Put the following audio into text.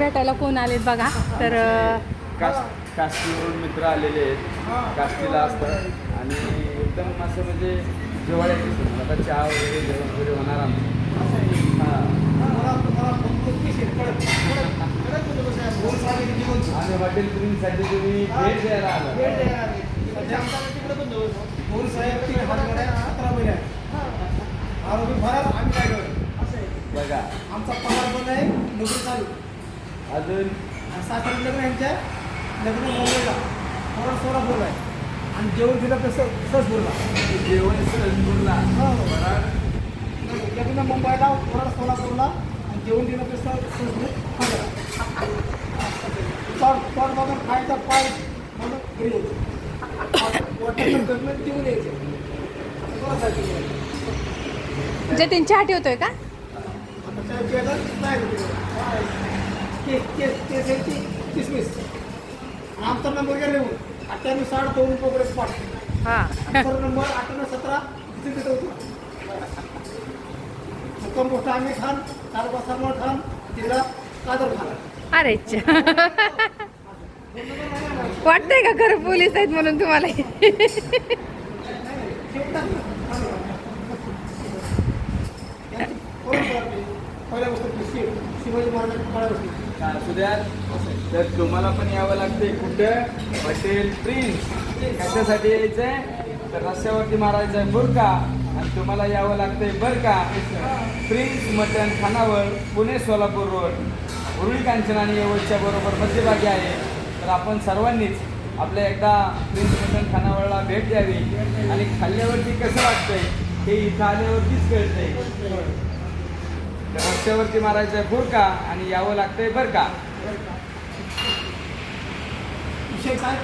भेटायला कोण आलेत बघा. तर कास काष्टीवरून मित्र आलेले आहेत. काष्टीला असतात. आणि एकदम असं म्हणजे जिव्हाळ्याची सण. आता चहा वगैरे जेवण वगैरे होणार आमचं. हां. आणि हॉटेल साठी तुम्ही भेट द्यायला आला. बघा. आमचा पगार पण आहे. नोकरी चालू. अजून सासरा लग्न यांच्या लग्न मुंबईला परत सोलापूरला आहे. आणि जेवण दिलं तसं सहज बोलला जेवण सहजपूरला हो. लग्न मुंबईला परत सोलापूरला आणि जेवण दिलं तसं सहज चढ चढ बघून खायचा पाय म्हणून घरी यायचं. तर जेवून यायचं. चहा ठेवतोय का केस केस किसमिस? आमचा नंबर गेला लिहून अठ्ठ्याण्णव साठ दोन प्रोग्रेस पाठ. हा. नंबर अठ्ठ्याण्णव सतरा तिथे तिथे होतो मुक्काम गोष्ट आम्ही खान तालुका सरमळ खान जिल्हा कादर खान. अरे. वाटतंय का खरं पोलीस आहेत म्हणून तुम्हाला? पहिल्या गोष्ट शिवाजी महाराजांच्या काळापासून असू द्या. तर तुम्हाला पण यावं लागते कुठं? Hotel prince. कशासाठी यायचंय? तर रस्त्यावरती मारायचं आहे बुरका. आणि तुम्हाला यावं लागतंय बरं का प्रिन्स मटण खानावळ पुणे सोलापूर रोड. उरुळी कांचन आणि यवतच्या बरोबर मध्यभागी आहे. तर आपण सर्वांनीच आपल्या एकदा प्रिन्स मटण खानावळला भेट द्यावी. आणि खाल्ल्यावरती कसं वाटतंय हे इथं आल्यावरतीच कळतंय. रस्त्यावरती मारायचं बुरका आणि यावं लागतंय बरं का विषय काय?